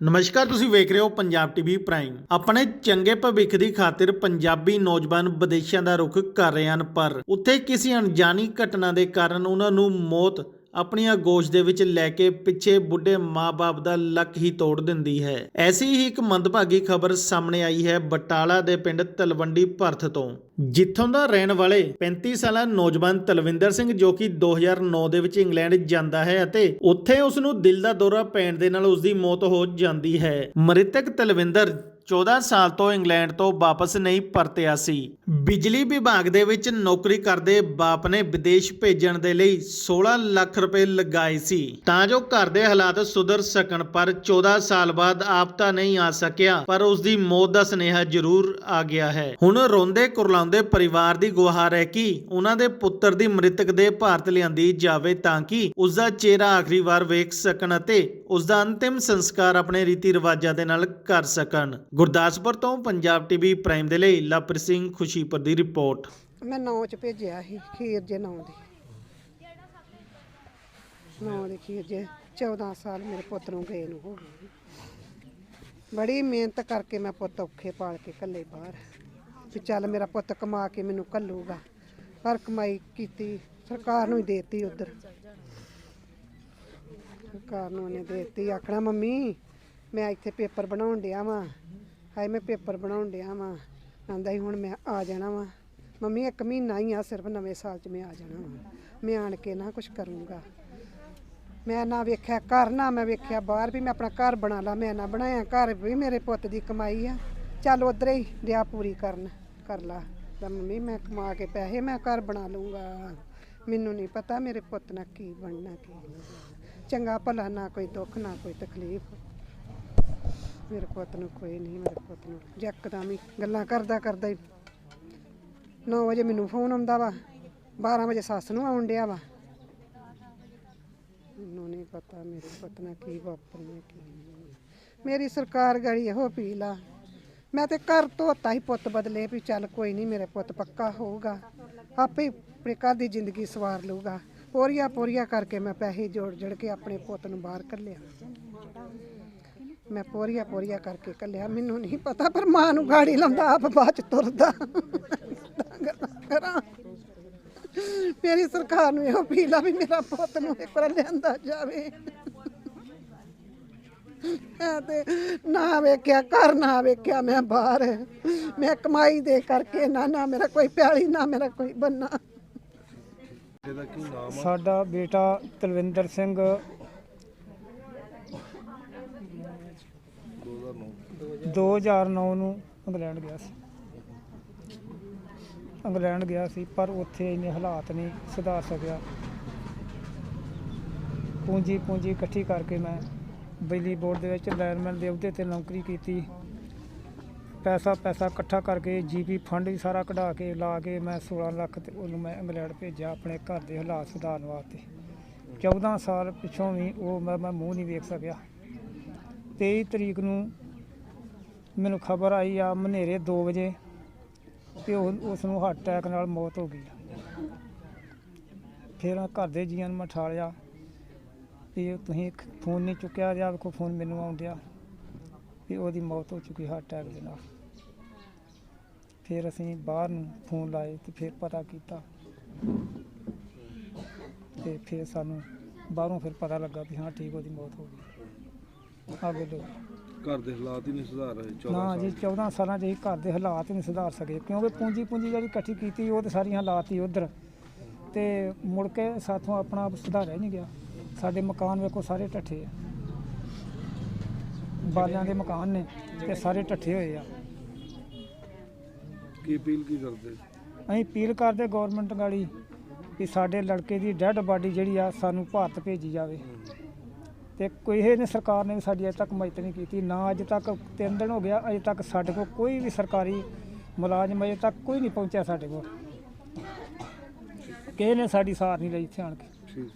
ਨਮਸਕਾਰ, ਤੁਸੀਂ ਵੇਖ ਰਹੇ ਹੋ ਪੰਜਾਬ ਟੀਵੀ ਪ੍ਰਾਈਮ। ਆਪਣੇ ਚੰਗੇ ਭਵਿੱਖ ਦੀ ਖਾਤਰ ਪੰਜਾਬੀ ਨੌਜਵਾਨ ਵਿਦੇਸ਼ਾਂ ਦਾ ਰੁਖ ਕਰ ਰਹੇ ਹਨ ਪਰ ਉੱਥੇ ਕਿਸੇ ਅਣਜਾਣੀ ਘਟਨਾ ਦੇ ਕਾਰਨ ਉਹਨਾਂ ਨੂੰ ਮੌਤ ਆਪਣੀਆਂ ਗੋਸ਼ ਦੇ ਵਿੱਚ ਲੈ ਕੇ ਪਿੱਛੇ ਬੁੱਢੇ ਮਾਪੇ ਦਾ ਲੱਕ ਹੀ ਤੋੜ ਦਿੰਦੀ ਹੈ। ਐਸੀ ਹੀ ਇੱਕ ਮੰਦਭਾਗੀ ਖਬਰ ਸਾਹਮਣੇ ਆਈ ਹੈ ਬਟਾਲਾ ਦੇ ਪਿੰਡ ਤਲਵੰਡੀ ਭਰਥ ਤੋਂ। ਜਿੱਥੋਂ ਦਾ ਰਹਿਣ ਵਾਲੇ 35 ਸਾਲਾ ਨੌਜਵਾਨ ਤਲਵਿੰਦਰ ਸਿੰਘ ਜੋ ਕਿ 2009 ਦੇ ਵਿੱਚ ਇੰਗਲੈਂਡ ਜਾਂਦਾ ਹੈ ਅਤੇ ਉੱਥੇ ਉਸ ਨੂੰ ਦਿਲ ਦਾ ਦੌਰਾ ਪੈਣ ਦੇ ਨਾਲ ਉਸ ਦੀ ਮੌਤ ਹੋ ਜਾਂਦੀ ਹੈ। ਮ੍ਰਿਤਕ ਤਲਵਿੰਦਰ 14 ਸਾਲ ਤੋਂ ਇੰਗਲੈਂਡ ਤੋਂ ਵਾਪਸ ਨਹੀਂ ਪਰਤਿਆ ਸੀ। ਬਿਜਲੀ ਵਿਭਾਗ ਦੇ ਵਿੱਚ ਨੌਕਰੀ ਕਰਦੇ ਬਾਪ ਨੇ ਵਿਦੇਸ਼ ਭੇਜਣ ਦੇ ਲਈ 16 ਲੱਖ ਰੁਪਏ ਲਗਾਏ ਸੀ। ਤਾਂ ਜੋ ਘਰ ਦੇ ਹਾਲਾਤ ਸੁਧਰ ਸਕਣ, ਪਰ 14 ਸਾਲ ਬਾਅਦ ਆਪ ਤਾਂ ਨਹੀਂ ਆ ਸਕਿਆ, ਪਰ ਉਸ ਦੀ ਮੌਤ ਦਾ ਸੁਨੇਹਾ ਜ਼ਰੂਰ ਆ ਗਿਆ ਹੈ। ਹੁਣ ਰੋਂਦੇ ਕੁਰਲਾਉਂਦੇ ਪਰਿਵਾਰ ਦੀ ਗੁਹਾਰ ਹੈ ਕਿ ਉਹਨਾਂ ਦੇ ਪੁੱਤਰ ਦੀ ਮ੍ਰਿਤਕ ਦੇ ਭਾਰਤ ਲਿਆਂਦੀ ਜਾਵੇ ਤਾਂ ਕਿ ਉਸ ਦਾ ਚਿਹਰਾ ਆਖਰੀ ਵਾਰ ਵੇਖ ਸਕਣ ਅਤੇ ਉਸ ਦਾ ਅੰਤਿਮ ਸੰਸਕਾਰ ਆਪਣੇ ਰੀਤੀ ਰਿਵਾਜਾਂ ਦੇ ਨਾਲ ਕਰ ਸਕਣ। ਗੁਰਦਾਸਪੁਰ ਤੋਂ ਪੰਜਾਬ ਟੀਵੀ ਪ੍ਰਾਈਮ ਦੇ ਲਈ ਲਵਪ੍ਰੀਤ ਸਿੰਘ ਖੁਸ਼ੀਪੁਰ ਦੀ ਰਿਪੋਰਟ। ਮੈਂ ਨੌ ਚ ਭੇਜਿਆ ਸੀ, ਖੀਰ ਜੇ ਨੌ ਦੀ। ਨੌ ਦੀ ਖੀਰ ਜੇ 14 ਸਾਲ ਮੇਰੇ ਪੁੱਤ ਨੂੰ ਗਏ ਨੂੰ ਹੋ ਗਏ ਬੜੀ ਮਿਹਨਤ ਕਰਕੇ ਮੈਂ ਪੁੱਤ ਔਖੇ ਪਾਲ ਕੇ ਕੱਲੇ ਬਾਹਰ। ਵੀ ਚੱਲ ਮੇਰਾ ਪੁੱਤ ਕਮਾ ਕੇ ਮੈਨੂੰ ਕੱਲੂਗਾ ਪਰ ਕਮਾਈ ਕੀਤੀ, ਸਰਕਾਰ ਨੂੰ ਹੀ ਦੇਤੀ ਉਧਰ। ਸਰਕਾਰ ਨੂੰ ਉਹਨੇ ਦੇਤੀ, ਆਖਣਾ, ਮੰਮੀ, ਮੈਂ ਇੱਥੇ ਪੇਪਰ ਬਣਾਉਣ ਡਿਆ ਵਾਂ। ਹਾਏ, ਮੈਂ ਪੇਪਰ ਬਣਾਉਣ ਡਿਆ ਵਾਂ। ਆਂਦਾ ਹੀ ਹੁਣ ਮੈਂ ਆ ਜਾਣਾ ਵਾਂ। ਮੰਮੀ, ਇੱਕ ਮਹੀਨਾ ਹੀ ਆ, ਸਿਰਫ ਨਵੇਂ ਸਾਲ 'ਚ ਮੈਂ ਆ ਜਾਣਾ ਵਾਂ। ਮੈਂ ਆਣ ਕੇ ਨਾ ਕੁਝ ਕਰੂੰਗਾ। ਮੈਂ ਨਾ ਵੇਖਿਆ ਘਰ, ਨਾ ਮੈਂ ਵੇਖਿਆ ਬਾਹਰ ਵੀ ਮੈਂ ਆਪਣਾ ਘਰ ਬਣਾ ਲਾ, ਮੈਂ ਨਾ ਬਣਾਇਆ। ਘਰ ਵੀ ਮੇਰੇ ਪੁੱਤ ਦੀ ਕਮਾਈ ਆ। ਚੱਲ ਉਧਰ ਹੀ ਦਿਆ ਪੂਰੀ ਕਰਨ, ਕਰ ਲਾ। ਤਾਂ ਮੰਮੀ, ਮੈਂ ਕਮਾ ਕੇ ਪੈਸੇ ਮੈਂ ਘਰ ਬਣਾ ਲੂੰਗਾ ਮੈਨੂੰ ਨਹੀਂ ਪਤਾ ਮੇਰੇ ਪੁੱਤ ਨਾਲ ਕੀ ਬਣਨਾ, ਕੀ ਨਹੀਂ। ਚੰਗਾ ਭਲਾ, ਨਾ ਕੋਈ ਦੁੱਖ, ਨਾ ਕੋਈ ਤਕਲੀਫ। ਮੇਰੇ ਪੁੱਤ ਨੂੰ ਕੋਈ ਨਹੀਂ, ਮੇਰੇ ਪੁੱਤ ਨੂੰ। ਯਕਦਮ ਹੀ ਗੱਲਾਂ ਕਰਦਾ ਕਰਦਾ ਹੀ 9 ਵਜੇ ਮੈਨੂੰ ਫੋਨ ਆਉਂਦਾ ਵਾ 12 ਵਜੇ ਸੱਸ ਨੂੰ ਆਉਣ ਡਿਆ ਵਾ। ਮੈਨੂੰ ਨਹੀਂ ਪਤਾ ਮੇਰੇ ਪੁੱਤ ਨਾਲ ਕੀ ਵਾਪਰਨਾ ਕੀ ਨਹੀਂ। ਮੇਰੀ ਸਰਕਾਰ ਗੜੀ ਇਹੋ ਅਪੀਲ ਆ। ਮੈਂ ਤੇ ਘਰ ਧੋਤਾ ਹੀ ਪੁੱਤ ਬਦਲੇ ਵੀ ਚੱਲ ਕੋਈ ਨਹੀਂ, ਮੇਰੇ ਪੁੱਤ ਪੱਕਾ ਹੋਊਗਾ। ਆਪੇ ਆਪਣੇ ਘਰ ਦੀ ਜ਼ਿੰਦਗੀ ਸਵਾਰ ਲਊਗਾ। ਪੋਰੀਆ ਪੋਰੀਆ ਕਰਕੇ ਮੈਂ ਪੈਸੇ ਜੋੜ ਜੜ ਕੇ ਆਪਣੇ ਪੁੱਤ ਨੂੰ ਬਾਹਰ ਕੱਢਿਆ। ਮੈਂ ਪੋਰੀਆ ਪੋਰੀਆਂ ਕਰਕੇ ਕੱਲਿਆ ਮੈਨੂੰ ਨਹੀਂ ਪਤਾ, ਪਰ ਮਾਂ ਨੂੰ ਗਾੜੀ ਲਾਉਂਦਾ, ਆਪ ਬਾਅਦ ਚ ਤੁਰਦਾ। ਕਰਾਂ। ਮੇਰੀ ਸਰਕਾਰ ਨੂੰ ਇਹੋ ਅਪੀਲ ਆ ਵੀ ਮੇਰਾ ਪੁੱਤ ਨੂੰ ਇੱਕ ਵਾਰ ਲਿਆਂਦਾ ਜਾਵੇ। ਮੈਂ ਤੇ ਨਾ ਵੇਖਿਆ, ਘਰ ਨਾ ਵੇਖਿਆ ਮੈਂ ਬਾਹਰ। ਮੈਂ ਕਮਾਈ ਦੇ ਕਰਕੇ ਨਾ ਨਾ ਮੇਰਾ ਕੋਈ ਪਿਆਲੀ, ਨਾ ਮੇਰਾ ਕੋਈ ਬੰਨਾ। ਇਹਦਾ ਕੀ ਨਾਮ ਆ ਸਾਡਾ ਬੇਟਾ ਤਲਵਿੰਦਰ ਸਿੰਘ। 2009 2009 ਨੂੰ ਇੰਗਲੈਂਡ ਗਿਆ ਸੀ। ਇੰਗਲੈਂਡ ਗਿਆ ਸੀ, ਪਰ ਉੱਥੇ ਇੰਨੇ ਹਾਲਾਤ ਨਹੀਂ ਸੁਧਾਰ ਸਕਿਆ। ਪੂੰਜੀ ਪੂੰਜੀ ਇਕੱਠੀ ਕਰਕੇ ਮੈਂ ਬਿਜਲੀ ਬੋਰਡ ਦੇ ਵਿੱਚ ਲਾਇਨਮੈਨ ਦੇ ਅਹੁਦੇ ਤੇ ਨੌਕਰੀ ਕੀਤੀ। ਪੈਸਾ ਪੈਸਾ ਇਕੱਠਾ ਕਰਕੇ ਜੀਪੀ ਫੰਡ ਵੀ ਸਾਰਾ ਕਢਾ ਕੇ ਲਾ ਕੇ ਮੈਂ 16 ਲੱਖ ਤੇ ਉਹਨੂੰ ਮੈਂ ਇੰਗਲੈਂਡ ਭੇਜਿਆ ਆਪਣੇ ਘਰ ਦੇ ਹਾਲਾਤ ਸੁਧਾਰਨ ਵਾਸਤੇ। 14 ਸਾਲ ਪਿੱਛੋਂ ਵੀ ਉਹ ਮੈਂ ਮੈਂ ਮੂੰਹ ਨਹੀਂ ਵੇਖ ਸਕਿਆ। 23 ਤਰੀਕ ਨੂੰ ਮੈਨੂੰ ਖਬਰ ਆਈ ਆ ਮਨੇਰੇ 2 ਵਜੇ ਕਿ ਉਹ ਉਸ ਨੂੰ ਹਾਰਟ ਅਟੈਕ ਨਾਲ ਮੌਤ ਹੋ ਗਈ। ਫਿਰ ਘਰ ਦੇ ਜੀਆਂ ਨੂੰ ਮੈਂ ਠਾਲਿਆ ਵੀ ਤੁਸੀਂ ਫੋਨ ਨਹੀਂ ਚੁੱਕਿਆ ਜਾਂ ਵੇਖੋ ਫੋਨ ਮੈਨੂੰ ਆਉਣ ਵੀ ਉਹਦੀ ਮੌਤ ਹੋ ਚੁੱਕੀ ਹਾਰਟ ਅਟੈਕ ਦੇ ਨਾਲ। ਫਿਰ ਅਸੀਂ ਬਾਹਰ ਨੂੰ ਫੋਨ ਲਾਏ ਤੇ ਫਿਰ ਪਤਾ ਕੀਤਾ। ਤੇ ਫਿਰ ਸਾਨੂੰ ਬਾਹਰੋਂ ਫਿਰ ਪਤਾ ਲੱਗਾ ਵੀ ਹਾਂ ਠੀਕ ਉਹਦੀ ਮੌਤ ਹੋ ਗਈ। ਆ ਵੇਲੋ ਘਰ ਦੇ ਹਾਲਾਤ ਹੀ ਨਹੀਂ ਸੁਧਾਰ ਰਹੇ 14 ਨਾ ਜੀ 14 ਸਾਲਾਂ ਹੀ ਘਰ ਦੇ ਹਾਲਾਤ ਨਹੀਂ ਸੁਧਾਰ ਸਕੇ ਕਿਉਂਕਿ ਪੂੰਜੀ ਪੂੰਜੀ ਜਿਹੜੀ ਇਕੱਠੀ ਕੀਤੀ ਉਹ ਤੇ ਸਾਰੀਆਂ ਹਾਲਾਤ ਹੀ ਉਧਰ। ਤੇ ਮੁੜ ਕੇ ਸਾਥੋਂ ਆਪਣਾ ਆਪ ਸੁਧਾਰਿਆ ਹੀ ਨਹੀਂ ਗਿਆ। ਸਾਡੇ ਮਕਾਨ ਵੇਖੋ ਸਾਰੇ ਢੱਠੇ ਆ। ਬਾਲਿਆਂ ਦੇ ਮਕਾਨ ਨੇ ਤੇ ਸਾਰੇ ਢੱਠੇ ਹੋਏ ਆ। ਕੀ ਅਪੀਲ ਕੀ ਕਰਦੇ? ਅਸੀਂ ਅਪੀਲ ਕਰਦੇ ਗਵਰਨਮੈਂਟ ਗਾੜੀ ਕਿ ਸਾਡੇ ਲੜਕੇ ਦੀ ਡੈੱਡ ਬਾਡੀ ਜਿਹੜੀ ਆ ਸਾਨੂੰ ਭਾਰਤ ਭੇਜੀ ਜਾਵੇ। ਤੇ ਕੋਈ ਇਹ ਨੇ ਸਰਕਾਰ ਨੇ ਵੀ ਸਾਡੀ ਅਜੇ ਤੱਕ ਮਦਦ ਨਹੀਂ ਕੀਤੀ ਨਾ ਅਜੇ ਤੱਕ ਤਿੰਨ ਦਿਨ ਹੋ ਗਿਆ ਅਜੇ ਤੱਕ ਸਾਡੇ ਕੋਲ ਕੋਈ ਵੀ ਸਰਕਾਰੀ ਮੁਲਾਜ਼ਮ ਅਜੇ ਤੱਕ ਕੋਈ ਨਹੀਂ ਪਹੁੰਚਿਆ ਸਾਡੇ ਕੋਲ। ਕਿਸੇ ਨੇ ਸਾਡੀ ਸਾਰ ਨਹੀਂ ਲਈ ਇੱਥੇ ਆਣ ਕੇ। ਠੀਕ।